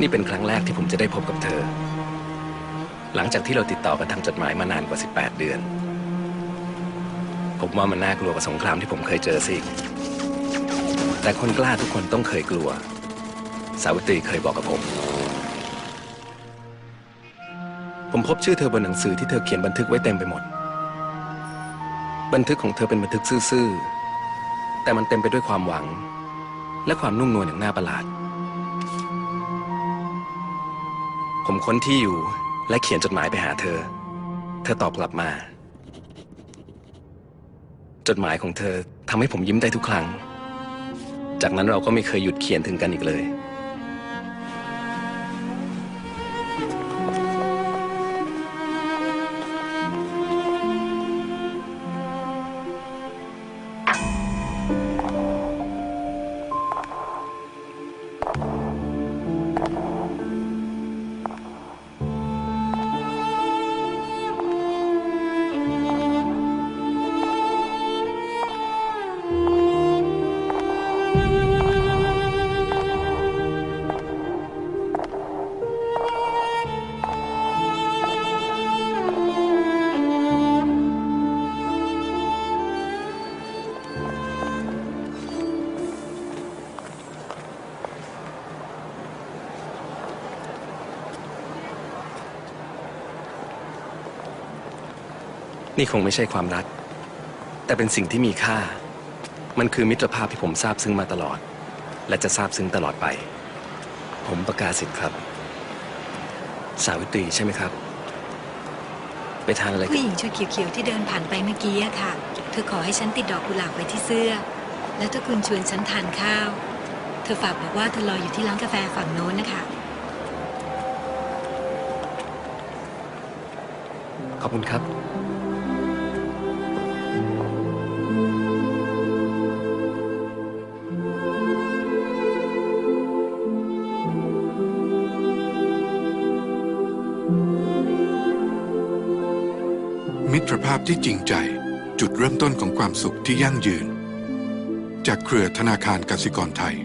นี่เป็นครั้งแรกที่ผมจะได้พบกับเธอ หลังจากที่เราติดต่อกันทางจดหมายมานานกว่า 18 เดือน ผมว่ามันน่ากลัวกว่าสงครามที่ผมเคยเจอสิแต่คนกล้าทุกคนต้องเคยกลัว สาวิตรีเคยบอกกับผม ผมพบชื่อเธอบนหนังสือที่เธอเขียนบันทึกไว้เต็มไปหมด บันทึกของเธอเป็นบันทึกซื่อๆ แต่มันเต็มไปด้วยความหวัง และความนุ่มนวลอย่างน่าประหลาด ผมค้นที่อยู่และเขียนจดหมายไปหาเธอ เธอตอบกลับมา จดหมายของเธอทำให้ผมยิ้มได้ทุกครั้ง จากนั้นเราก็ไม่เคยหยุดเขียนถึงกันอีกเลย นี่คงไม่ใช่ความรัก แต่เป็นสิ่งที่มีค่า มันคือมิตรภาพที่ผมซาบซึ้งมาตลอด และจะซาบซึ้งตลอดไป ผมประกาศสิทธิ์ครับ สาวิตรีใช่ไหมครับ ไปทานอะไรกัผู้นหญิงชุดเขียวๆที่เดินผ่านไปเมื่อกี้อะค่ะ เธอขอให้ฉันติดดอกกุหลาบไว้ที่เสื้อ แล้วถ้าคุณชวนฉันทานข้าว เธอฝากบอกว่าเธอรออยู่ที่ร้านกาแฟฝั่งโน้นนะคะ ขอบคุณครับ มิตรภาพที่จริงใจ จุดเริ่มต้นของความสุขที่ยั่งยืน จากเครือธนาคารกสิกรไทย